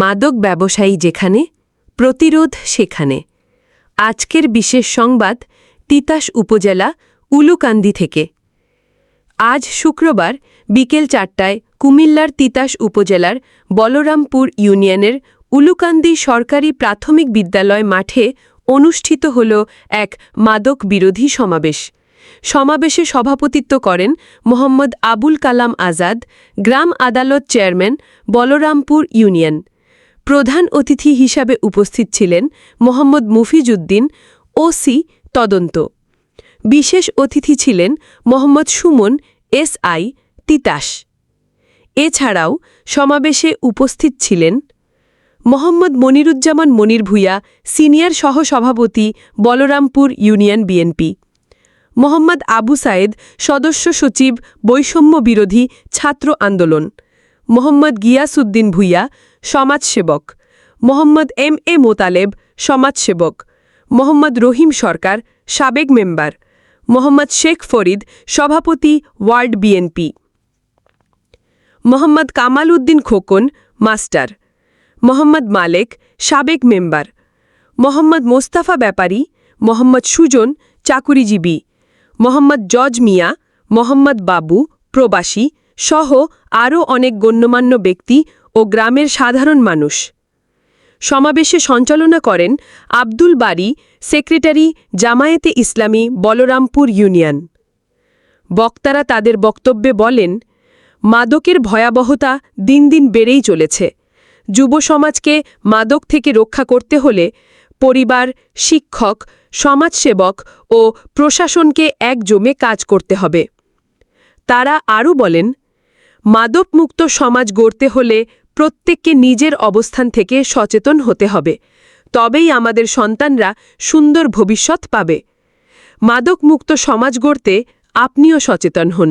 মাদক ব্যবসায়ী যেখানে, প্রতিরোধ সেখানে। আজকের বিশেষ সংবাদ, তিতাস উপজেলা, উলুকান্দি থেকে। আজ শুক্রবার, বিকেল চারটায়, কুমিল্লার তিতাস উপজেলার বলরামপুর ইউনিয়নের উলুকান্দি সরকারি প্রাথমিক বিদ্যালয় মাঠে অনুষ্ঠিত হল এক মাদক বিরোধী সমাবেশ। সমাবেশে সভাপতিত্ব করেন মোহাম্মদ আবুল কালাম আজাদ, গ্রাম আদালত চেয়ারম্যান, বলরামপুর ইউনিয়ন। প্রধান অতিথি হিসাবে উপস্থিত ছিলেন মোহাম্মদ মুফিজুদ্দিন ওসি, তদন্ত। বিশেষ অতিথি ছিলেন মোহাম্মদ সুমন, এসআই, তিতাস। এছাড়াও সমাবেশে উপস্থিত ছিলেন মোহাম্মদ মনিরুজ্জামান মনির ভূঁইয়া, সিনিয়র সহসভাপতি বলরামপুর ইউনিয়ন বিএনপি। মোহাম্মদ আবু সায়েদ, সদস্য সচিব, বৈষম্য বিরোধী ছাত্র আন্দোলন। মোহাম্মদ গিয়াসউদ্দিন ভূঁইয়া, সমাজসেবক। মোহাম্মদ এম এ মোতালেব, সমাজসেবক। মোহাম্মদ রহিম সরকার, সাবেক মেম্বার। মোহাম্মদ শেখ ফরিদ, সভাপতি, ward BNP. Mohammad Kamal Uddin Khokon, master. Mohammad Malek, সাবেক মেম্বার। মোহাম্মদ মোস্তাফা ব্যাপারী, মোহাম্মদ সুজন, চাকুরিজীবী। মোহাম্মদ জজ মিয়া, মোহাম্মদ বাবু, প্রবাসী। সহ আরও অনেক গণ্যমান্য ব্যক্তি ও গ্রামের সাধারণ মানুষ। সমাবেশে সঞ্চালনা করেন আব্দুল বারি, সেক্রেটারি জামায়াতে ইসলামী বলরামপুর ইউনিয়ন। বক্তারা তাদের বক্তব্যে বলেন, মাদকের ভয়াবহতা দিন দিন বেড়েই চলেছে। যুব সমাজকে মাদক থেকে রক্ষা করতে হলে পরিবার, শিক্ষক, সমাজসেবক ও প্রশাসনকে একজমে কাজ করতে হবে। তারা আরও বলেন মাদকমুক্ত সমাজ গড়তে হলে প্রত্যেককে নিজের অবস্থান থেকে সচেতন হতে হবে। তবেই আমাদের সন্তানরা সুন্দর ভবিষ্যৎ পাবে। মাদকমুক্ত সমাজ গড়তে আপনিও সচেতন হন।